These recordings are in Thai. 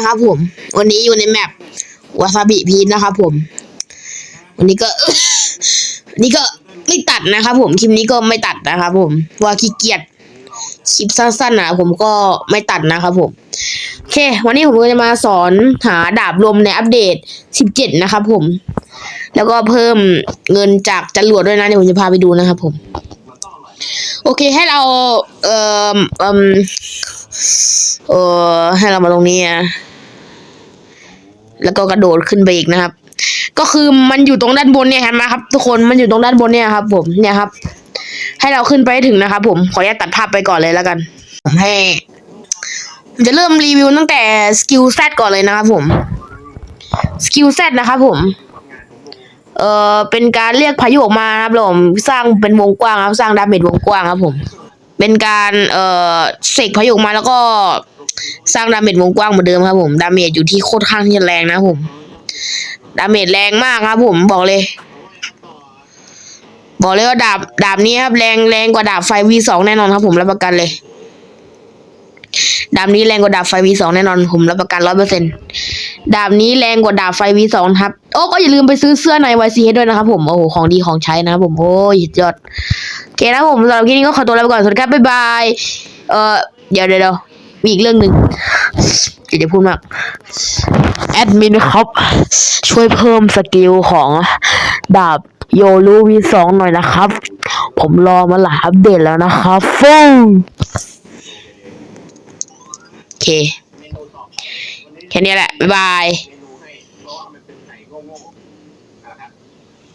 นะครับผม วันนี้อยู่ในแมปวาซาบิพีนนะครับผม วันนี้ก็นนี้ก็ไม่ตัดนะครับผม คลิปนี้ก็ไม่ตัดนะครับผม ว่าขี้เกียจ คลิปสั้นๆนะผมก็ไม่ตัดนะครับผม โอเค วันนี้ผมก็จะมาสอนหาดาบลมในอัปเดต 17 นะครับผม แล้วก็เพิ่มเงินจากจรวดด้วยนะเดี๋ยวผมจะพาไปดูนะครับผม โอเคให้เรา เอ่อเอ่มเออให้เรามาตรงนี้นะ แล้วก็กระโดดขึ้นไปอีกนะครับ ก็คือมันอยู่ตรงด้านบนเนี่ยเห็นไหมครับ ทุกคนมันอยู่ตรงด้านบนเนี่ยครับ ผมเนี่ยครับ ให้เราขึ้นไปให้ถึงนะครับผมขออนุญาตตัดภาพไปก่อนเลยแล้วกัน ผมให้จะเริ่มรีวิวตั้งแต่สกิลแซก่อนเลยนะครับผมสกิลแซนะครับผมเอ่อเป็นการเรียกพายุออกมาครับผมสร้างเป็นวงกว้างครับสร้างดาเมจวงกว้างครับผม เป็นการเอ่อเสกพายุออกมาแล้วก็ สร้างดาเมจวงกว้างเหมือนเดิมครับผม ดาเมจอยู่ที่โคตรข้างที่จะแรงนะผม ดาเมจแรงมากครับผมบอกเลย บอกเลยว่าดาบดาบนี้ครับแรงแรงกว่าดาบไฟ V2 แน่นอนครับผมรับประกันเลย ดาบนี้แรงกว่าดาบไฟ V2 แน่นอนผมรับประกันร้อยเปอร์เซ็นดาบนี้แรงกว่าดาบไฟ V2 ครับ โอ้ก็อย่าลืมไปซื้อเสื้อใน YC ให้ด้วยนะครับผมโอ้โหของดีของใช้นะครับผมโอ้ยสุดยอดโอเคนะผมสำหรับคลิปนี้ก็ขอตัวลาไปก่อนสวัสดีครับบ๊ายบายเอ่อเดี๋ยวเดี๋ยว มีอีกเรื่องหนึ่งเดี๋ยวจะพูดมากแอดมินครับ ช่วยเพิ่มสกิลของดาบโยรูวีสองหน่อยนะครับ ผมรอมาหลายอัปเดตแล้วนะครับฟูโอเค แค่นี้แหละ บ๊ายบายเมนูให้เพราะว่ามันเป็นไข่โง่ๆนะครับ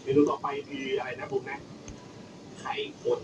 เมนูต่อไปคืออะไรนะบุ๊กนะไข่คน